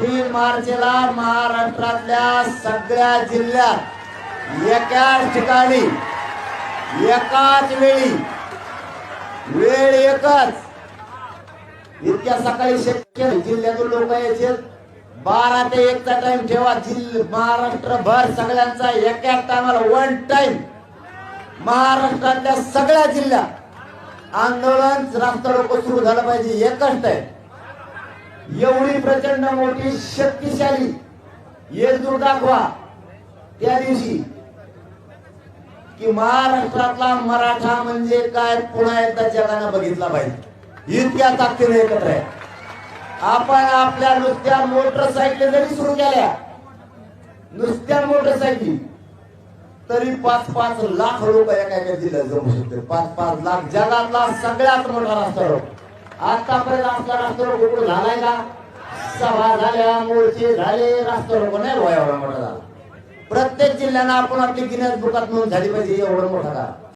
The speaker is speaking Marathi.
तीन मार्चला महाराष्ट्रातल्या सगळ्या जिल्ह्यात एकाच ठिकाणी एकाच वेळी वेळ एकच. इतक्या सकाळी शक्य जिल्ह्यातून लोक यायचे बारा ते एकचा टाइम ठेवा. जिल्ह महाराष्ट्रभर सगळ्यांचा एका टायमाला वन टाइम महाराष्ट्रातल्या सगळ्या जिल्ह्यात आंदोलन रास्ता रोको सुरू झालं पाहिजे. एकच टाइम एवढी प्रचंड मोठी शक्तिशाली एकजूट दाखवा त्या दिवशी की महाराष्ट्रातला मराठा म्हणजे काय पुन्हा एकदा जगानं बघितला पाहिजे. इतक्या ताकदीने एकत्र आहे. आपण आपल्या नुसत्या मोटरसायकल जरी सुरू केल्या नुसत्या मोटरसायकली तरी पाच पाच लाख रुपये एका काय दिलं जमू शकते पाच पाच लाख जगातला सगळ्यात मोठा रस्ता रोड आतापर्यंत आपला रस्ता रोड कुठं झालाय का? सभा झाल्या मोर्चे झाले रस्ता नाही बुवा एवढा मोठा झाला. प्रत्येक जिल्ह्यानं आपण आपली गिनस बुकात नोंद झाली पाहिजे एवढं मोठा का